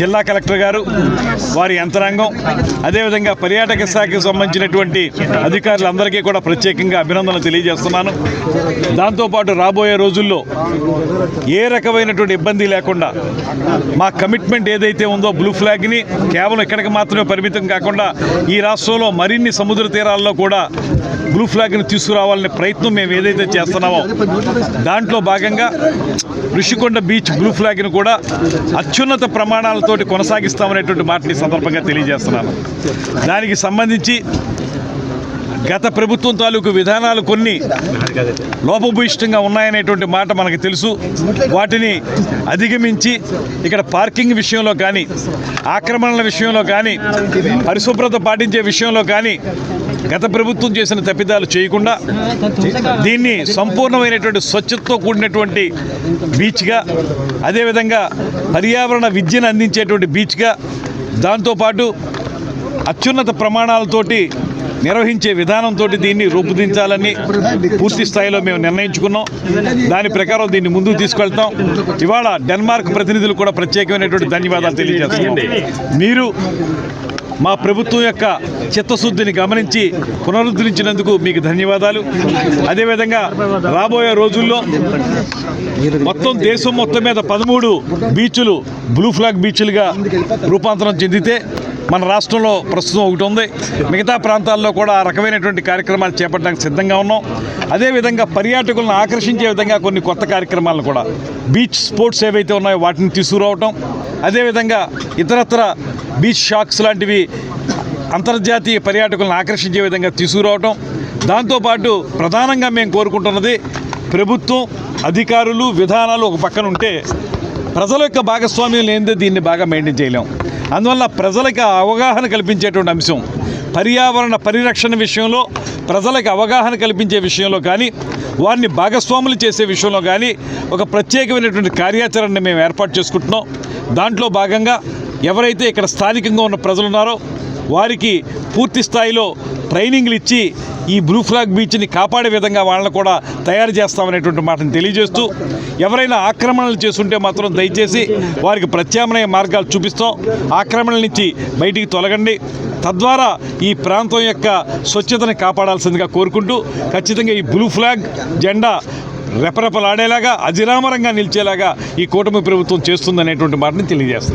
జిల్లా కలెక్టర్ గారు వారి యంత్రాంగం అదేవిధంగా పర్యాటక శాఖకు సంబంధించినటువంటి అధికారులందరికీ కూడా ప్రత్యేకంగా అభినందనలు తెలియజేస్తున్నాను. దాంతోపాటు రాబోయే రోజుల్లో ఏ రకమైనటువంటి ఇబ్బంది లేకుండా మా కమిట్మెంట్ ఏదైతే ఉందో బ్లూ ఫ్లాగ్ని కేవలం ఇక్కడికి మాత్రమే పరిమితం కాకుండా ఈ రాష్ట్రంలో మరిన్ని సముద్ర తీరాల్లో కూడా బ్లూ ఫ్లాగ్ని తీసుకురావాలనే ప్రయత్నం మేము ఏదైతే చేస్తున్నామో దాంట్లో భాగంగా ఋషికొండ బీచ్ బ్లూ ఫ్లాగ్ను కూడా అత్యున్నత ప్రమాణాలతోటి కొనసాగిస్తామనేటువంటి మాటని సందర్భంగా తెలియజేస్తున్నాను. దానికి సంబంధించి గత ప్రభుత్వం తాలూకు విధానాలు కొన్ని లోపభూయిష్టంగా ఉన్నాయనేటువంటి మాట మనకు తెలుసు. వాటిని అధిగమించి ఇక్కడ పార్కింగ్ విషయంలో కానీ ఆక్రమణల విషయంలో కానీ పరిశుభ్రత పాటించే విషయంలో కానీ గత ప్రభుత్వం చేసిన తప్పిదాలు చేయకుండా దీన్ని సంపూర్ణమైనటువంటి స్వచ్ఛతతో కూడినటువంటి బీచ్గా అదేవిధంగా పర్యావరణ విద్యను అందించేటువంటి బీచ్గా దాంతోపాటు అత్యున్నత ప్రమాణాలతోటి నిర్వహించే విధానంతో దీన్ని రూపుదించాలని పూర్తి స్థాయిలో మేము నిర్ణయించుకున్నాం. దాని ప్రకారం దీన్ని ముందుకు తీసుకెళ్తాం. ఇవాళ డెన్మార్క్ ప్రతినిధులు కూడా ప్రత్యేకమైనటువంటి ధన్యవాదాలు తెలియజేస్తున్నాం. మీరు మా ప్రభుత్వం యొక్క చిత్తశుద్ధిని గమనించి పునరుద్ధరించినందుకు మీకు ధన్యవాదాలు. అదేవిధంగా రాబోయే రోజుల్లో మొత్తం దేశం మొత్తం మీద పదమూడు బీచ్లు బ్లూ ఫ్లాగ్ బీచ్లుగా రూపాంతరం చెందితే మన రాష్ట్రంలో ప్రస్తుతం ఒకటి ఉంది. మిగతా ప్రాంతాల్లో కూడా ఆ రకమైనటువంటి కార్యక్రమాలు చేపట్టడానికి సిద్ధంగా ఉన్నాం. అదేవిధంగా పర్యాటకులను ఆకర్షించే విధంగా కొన్ని కొత్త కార్యక్రమాలను కూడా బీచ్ స్పోర్ట్స్ ఏవైతే ఉన్నాయో వాటిని తీసుకురావటం అదేవిధంగా ఇతరత్ర బీచ్ షాక్స్ లాంటివి అంతర్జాతీయ పర్యాటకులను ఆకర్షించే విధంగా తీసుకురావటం. దాంతోపాటు ప్రధానంగా మేము కోరుకుంటున్నది ప్రభుత్వం అధికారులు విధానాలు ఒక పక్కన ఉంటే ప్రజల యొక్క భాగస్వామ్యం లేనిదే దీన్ని బాగా మెయింటైన్ చేయలేం. అందువల్ల ప్రజలకు అవగాహన కల్పించేటువంటి అంశం. పర్యావరణ పరిరక్షణ విషయంలో ప్రజలకు అవగాహన కల్పించే విషయంలో కానీ వారిని భాగస్వాములు చేసే విషయంలో కానీ ఒక ప్రత్యేకమైనటువంటి కార్యాచరణని మేము ఏర్పాటు చేసుకుంటున్నాం. దాంట్లో భాగంగా ఎవరైతే ఇక్కడ స్థానికంగా ఉన్న ప్రజలు ఉన్నారో వారికి పూర్తి స్థాయిలో ట్రైనింగ్లు ఇచ్చి ఈ బ్లూ ఫ్లాగ్ బీచ్ని కాపాడే విధంగా వాళ్ళని కూడా తయారు చేస్తామనేటువంటి మాటను తెలియజేస్తూ ఎవరైనా ఆక్రమణలు చేస్తుంటే మాత్రం దయచేసి వారికి ప్రత్యామ్నాయ మార్గాలు చూపిస్తాం. ఆక్రమణల నుంచి బయటికి తొలగండి. తద్వారా ఈ ప్రాంతం యొక్క స్వచ్ఛతను కాపాడాల్సిందిగా కోరుకుంటూ ఖచ్చితంగా ఈ బ్లూ ఫ్లాగ్ జెండా రెపరెపలాడేలాగా అజిరామరంగా నిలిచేలాగా ఈ కూటమి ప్రభుత్వం చేస్తుందనేటువంటి మాటని తెలియజేస్తున్నాం.